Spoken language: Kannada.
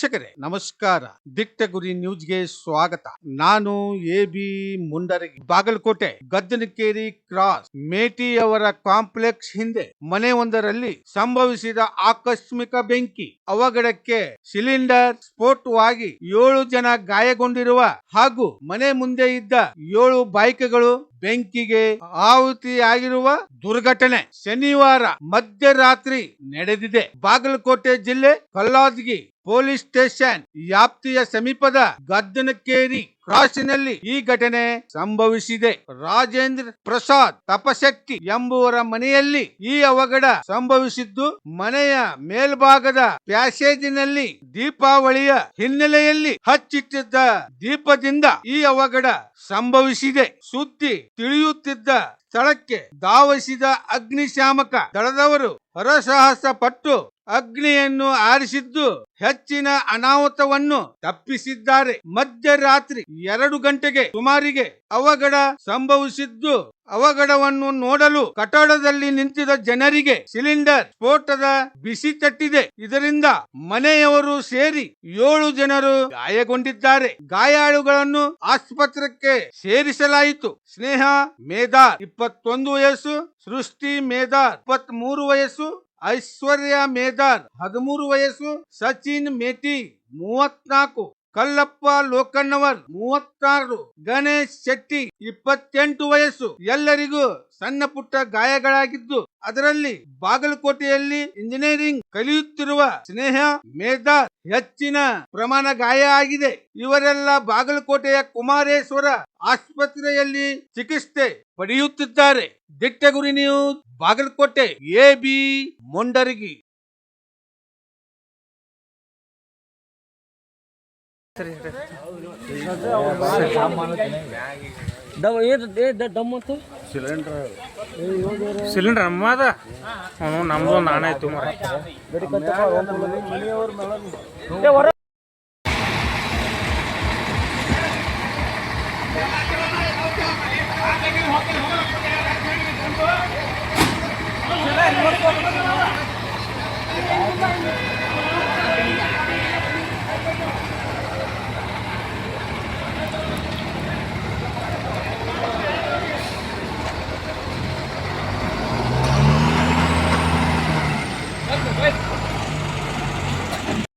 ವೀಕ್ಷಕರೇ, ನಮಸ್ಕಾರ. ದಿಟ್ಟ ಗುರಿ ನ್ಯೂಸ್ಗೆ ಸ್ವಾಗತ. ನಾನು A B Mundaragi, Bagalkote, Gaddanakeri cross. Meti ಅವರ ಕಾಂಪ್ಲೆಕ್ಸ್ ಹಿಂದೆ ಮನೆ ಒಂದರಲ್ಲಿ ಸಂಭವಿಸಿದ ಆಕಸ್ಮಿಕ ಬೆಂಕಿ. ಅವಘಡಕ್ಕೆ ಸಿಲಿಂಡರ್ ಸ್ಫೋಟವಾಗಿ ಏಳು ಜನ ಗಾಯಗೊಂಡಿರುವ ಹಾಗೂ ಮನೆ ಮುಂದೆ ಇದ್ದ ಏಳು ಬೈಕ್ಗಳು ಬೆಂಕಿಗೆ ಆಹುತಿಯಾಗಿರುವ ದುರ್ಘಟನೆ ಶನಿವಾರ ಮಧ್ಯರಾತ್ರಿ ನಡೆದಿದೆ. ಬಾಗಲಕೋಟೆ ಜಿಲ್ಲೆ ಕಲ್ಲಾದ್ಗಿ ಪೊಲೀಸ್ ಸ್ಟೇಷನ್ ವ್ಯಾಪ್ತಿಯ ಸಮೀಪದ ಗದ್ದನಕೇರಿ ಕ್ರಾಸಿನಲ್ಲಿ ಈ ಘಟನೆ ಸಂಭವಿಸಿದೆ. ರಾಜೇಂದ್ರ ಪ್ರಸಾದ್ ತಪಶಕ್ತಿ ಎಂಬುವರ ಮನೆಯಲ್ಲಿ ಈ ಅವಘಡ ಸಂಭವಿಸಿದ್ದು, ಮನೆಯ ಮೇಲ್ಭಾಗದ ಪ್ಯಾಸೇಜಿನಲ್ಲಿ ದೀಪಾವಳಿಯ ಹಿನ್ನೆಲೆಯಲ್ಲಿ ಹಚ್ಚಿಟ್ಟಿದ್ದ ದೀಪದಿಂದ ಈ ಅವಘಡ ಸಂಭವಿಸಿದೆ. ಸುದ್ದಿ ತಿಳಿಯುತ್ತಿದ್ದ ಸ್ಥಳಕ್ಕೆ ಧಾವಿಸಿದ ಅಗ್ನಿಶಾಮಕ ದಳದವರು ಹರಸಾಹಸ ಪಟ್ಟು ಅಗ್ನಿಯನ್ನು ಆರಿಸಿದ್ದು ಹೆಚ್ಚಿನ ಅನಾಹುತವನ್ನು ತಪ್ಪಿಸಿದ್ದಾರೆ. ಮಧ್ಯರಾತ್ರಿ ಎರಡು ಗಂಟೆಗೆ ಸುಮಾರಿಗೆ ಅವಘಡ ಸಂಭವಿಸಿದ್ದು, ಅವಘಡವನ್ನು ನೋಡಲು ಕಟ್ಟಡದಲ್ಲಿ ನಿಂತಿದ್ದ ಜನರಿಗೆ ಸಿಲಿಂಡರ್ ಸ್ಫೋಟದ ಬಿಸಿ ತಟ್ಟಿದೆ. ಇದರಿಂದ ಮನೆಯವರು ಸೇರಿ ಏಳು ಜನರು ಗಾಯಗೊಂಡಿದ್ದಾರೆ. ಗಾಯಾಳುಗಳನ್ನು ಆಸ್ಪತ್ರೆಗೆ ಸೇರಿಸಲಾಯಿತು. ಸ್ನೇಹ ಮೇಧಾ ಇಪ್ಪತ್ತೊಂದು ವಯಸ್ಸು, ಸೃಷ್ಟಿ ಮೇಧಾ ಇಪ್ಪತ್ತ್ ಮೂರು ವಯಸ್ಸು ಐಶ್ವರ್ಯ ಮೇದಾರ್ ಹದಿಮೂರು ವಯಸ್ಸು ಸಚಿನ್ ಮೇಟಿ ಮೂವತ್ನಾಲ್ಕು ಕಲ್ಲಪ್ಪ ಲೋಕಣ್ಣವರ್ ಮೂವತ್ತಾರು, ಗಣೇಶ್ ಶೆಟ್ಟಿ ಇಪ್ಪತ್ತೆಂಟು ವಯಸ್ಸು. ಎಲ್ಲರಿಗೂ ಸಣ್ಣ ಪುಟ್ಟ ಗಾಯಗಳಾಗಿದ್ದು, ಅದರಲ್ಲಿ ಬಾಗಲಕೋಟೆಯಲ್ಲಿ ಇಂಜಿನಿಯರಿಂಗ್ ಕಲಿಯುತ್ತಿರುವ ಸ್ನೇಹ ಮೇಧಾ ಹೆಚ್ಚಿನ ಪ್ರಮಾಣ ಗಾಯ ಆಗಿದೆ. ಇವರೆಲ್ಲ ಬಾಗಲಕೋಟೆಯ ಕುಮಾರೇಶ್ವರ ಆಸ್ಪತ್ರೆಯಲ್ಲಿ ಚಿಕಿತ್ಸೆ ಪಡೆಯುತ್ತಿದ್ದಾರೆ. Dittaguri news Bagalkote, A B Mondaragi. Cylinder cylinder ನಮ್ಮ ಅದ ಹ್ಞೂ ನಮ್ದು ನಾನೇ ಆಯ್ತು